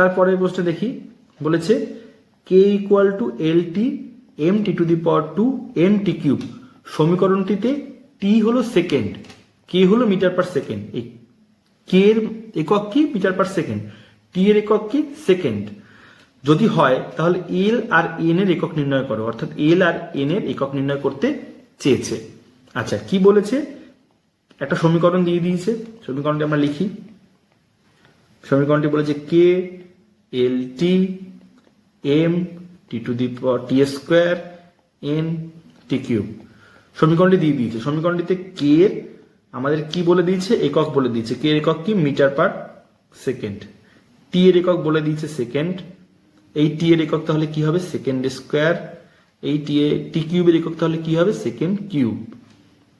তারপরের প্রশ্ন দেখি। বলেছে K equal to L T M T to the power two N T cube সমীকরণটিতে T হলো সেকেন্ড কে হলো মিটার পার সেকেন্ড এই কে এর একক কি? মিটার পার সেকেন্ড টি এর একক কি? সেকেন্ড যদি হয়, তাহলে এল আর এন এর একক নির্ণয় করো। অর্থাৎ এল আর এন এর একক নির্ণয় করতে চেয়েছে। আচ্ছা কি বলেছে? একটা সমীকরণ দিয়ে দিয়েছে। সমীকরণটি আমরা লিখি। সমীকরণটি বলেছে K L T M T to the T square N T cube সমীকরণটি দিয়ে দিয়েছে। সমীকরণটিতে কে আমাদের কি বলে দিয়েছে? একক বলে দিয়েছে। কে এর একক কি? Metre per second. টি এর একক বলে দিয়েছে সেকেন্ড। এই টি এর একক তাহলে কি হবে? Second square. এই টি এ টি কিউবের একক তাহলে কি হবে? সেকেন্ড কিউব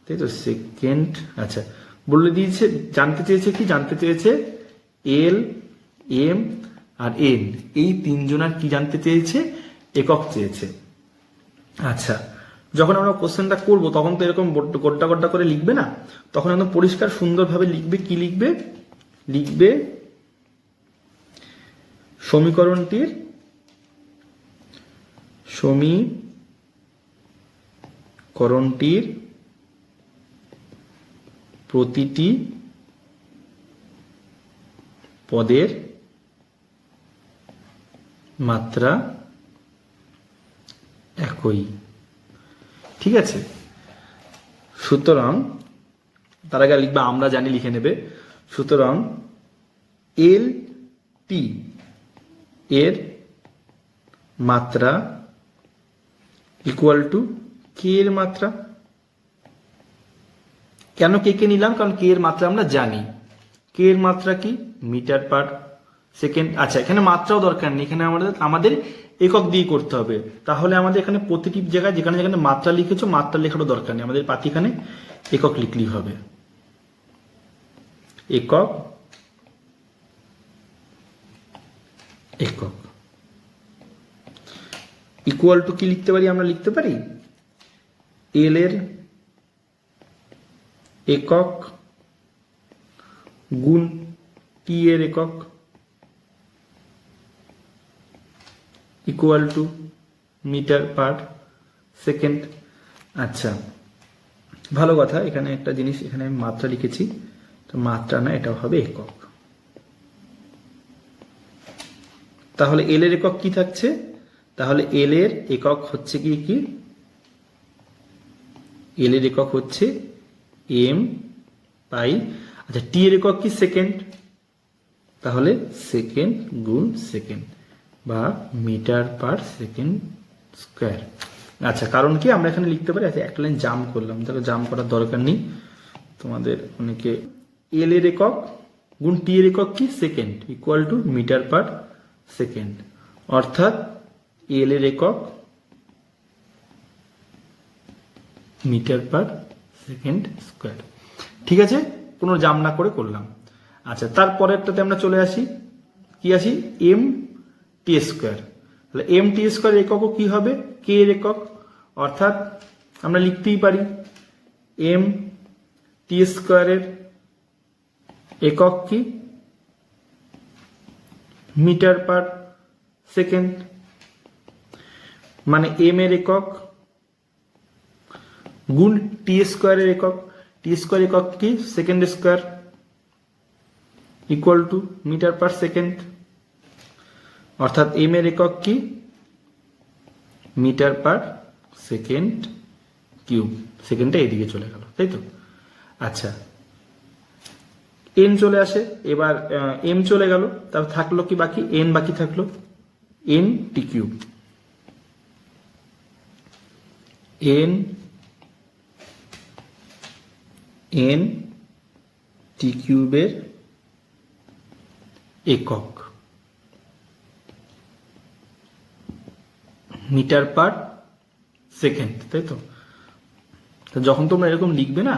তাই তো? সেকেন্ড। আচ্ছা। বলে দিয়েছে, জানতে চেয়েছে কি? জানতে চেয়েছে এল এম আর এন এই তিনজনার কি জানতে চেয়েছে? একক চেয়েছে। আচ্ছা যখন আমরা কোশ্চেনটা করব, তখন তো এরকম গোড্ডা গোড্ডা করে লিখবে না? তখন একদম পরিষ্কার সুন্দরভাবে লিখবে, কি লিখবে? লিখবে সমীকরণটির সমীকরণটির প্রতিটি পদের মাত্রা একই। ঠিক আছে? সুতরাং, তার আগে লিখবে, আমরা জানি, লিখে নেবে। সুতরাং এল টি এর মাত্রা ইকুয়াল টু কে এর মাত্রা। কেন কে কে নিলাম? কারণ কে এর মাত্রা আমরা জানি। কে এর মাত্রা কি? মিটার পার সেকেন্ড আচ্ছা এখানে মাত্রাও দরকার নেই, এখানে আমাদের আমাদের একক দিয়ে করতে হবে। তাহলে আমাদের এখানে প্রতিটি জায়গায় যেখানে যেখানে মাত্রা লিখেছো, মাত্রা লেখারও দরকার নেই। আমাদের পাতিখানে একক লিখলেই হবে। একক একক। ইকুয়াল টু কি লিখতে পারি আমরা লিখতে পারি? এল এর একক গুণ টি এর একক equal to metre per second আচ্ছা ভালো কথা। এখানে একটা জিনিস, এখানে আমি মাত্রা লিখেছি। তো মাত্রা না, এটাও হবে একক। তাহলে এল এর একক কি থাকছে? তাহলে এল এর একক হচ্ছে কি কি? এল এর একক হচ্ছে এম পাই। আচ্ছা টি এর একক কি? সেকেন্ড তাহলে সেকেন্ড গুণ সেকেন্ড বা মিটার পার সেকেন্ড স্কোয়ার। আচ্ছা কারণ কি? আমরা এখানে লিখতে পারি আচ্ছা একটা লাইন জাম করলাম। দেখো জাম করার দরকার নেই। তোমাদের অনেকে এল এর একক গুণ টি এর একক কি? Second equal to metre per second. অর্থাৎ এল এর একক মিটার পার সেকেন্ড স্কোয়ার। ঠিক আছে? কোনো জাম না করে করলাম। আচ্ছা তারপরেরটাতে আমরা চলে আসি। কি আসি? এম টি স্কোয়ার তাহলে এম টি স্কোয়ার এককও কি হবে? কে এর একক। অর্থাৎ আমরা লিখতেই পারি এম টি স্কোয়ারের একক কি? Metre per second. মানে এম এর একক গুণ টি স্কোয়ারের একক। টি স্কোয়ার একক কি? Second square equal to metre per second. অর্থাৎ এম এর একক কি? Metre per second cube. সেকেন্ডটা এদিকে চলে গেল, তাই তো? আচ্ছা। এন চলে আসে, এবার এম চলে গেল তারপর থাকল কি বাকি? এন বাকি থাকল। N T cube. N N T কিউবের একক। মিটার পার সেকেন্ড, তাই তো? যখন তোমরা এরকম লিখবে না,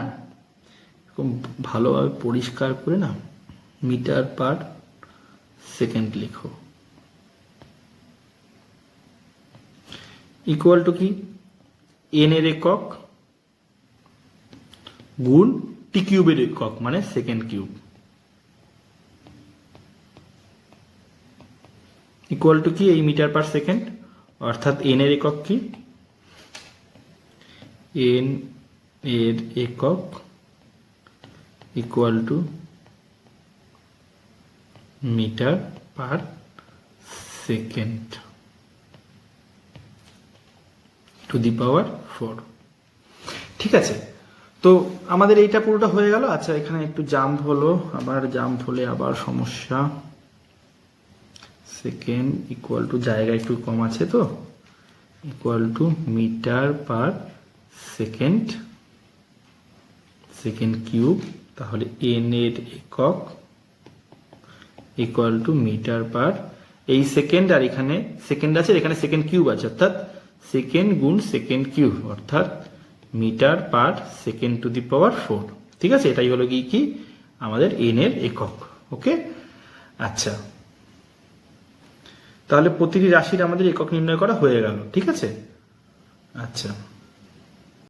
এরকম ভালোভাবে পরিষ্কার করে না, মিটার পার সেকেন্ড লিখো। ইকুয়াল টু কি? এন এর একক গুণ টি কিউবের একক মানে সেকেন্ড কিউব। ইকুয়াল টু কি? এই মিটার পার সেকেন্ড। অর্থাৎ এন এর একক কি? এন এর একক equal to metre per second to the power four ঠিক আছে। তো আমাদের এইটা পুরোটা হয়ে গেল। আচ্ছা এখানে একটু জাম্প হলো। আবার জাম্প হলে আবার সমস্যা। সেকেন্ড ইকুয়াল টু জায়গা একটু কম আছে তো? Equal to metre per second second cube তাহলে এন এর একক ইকুয়াল টু মিটার পার এই সেকেন্ড আর এখানে সেকেন্ড আছে, এখানে সেকেন্ড কিউব আছে, অর্থাৎ সেকেন্ড গুণ সেকেন্ড কিউব অর্থাৎ metre per second to the power four ঠিক আছে? এটাই হলো কি কি? আমাদের এন এর একক। ওকে আচ্ছা। তাহলে প্রতিটি রাশির আমাদের একক নির্ণয় করা হয়ে গেল ঠিক আছে? আচ্ছা।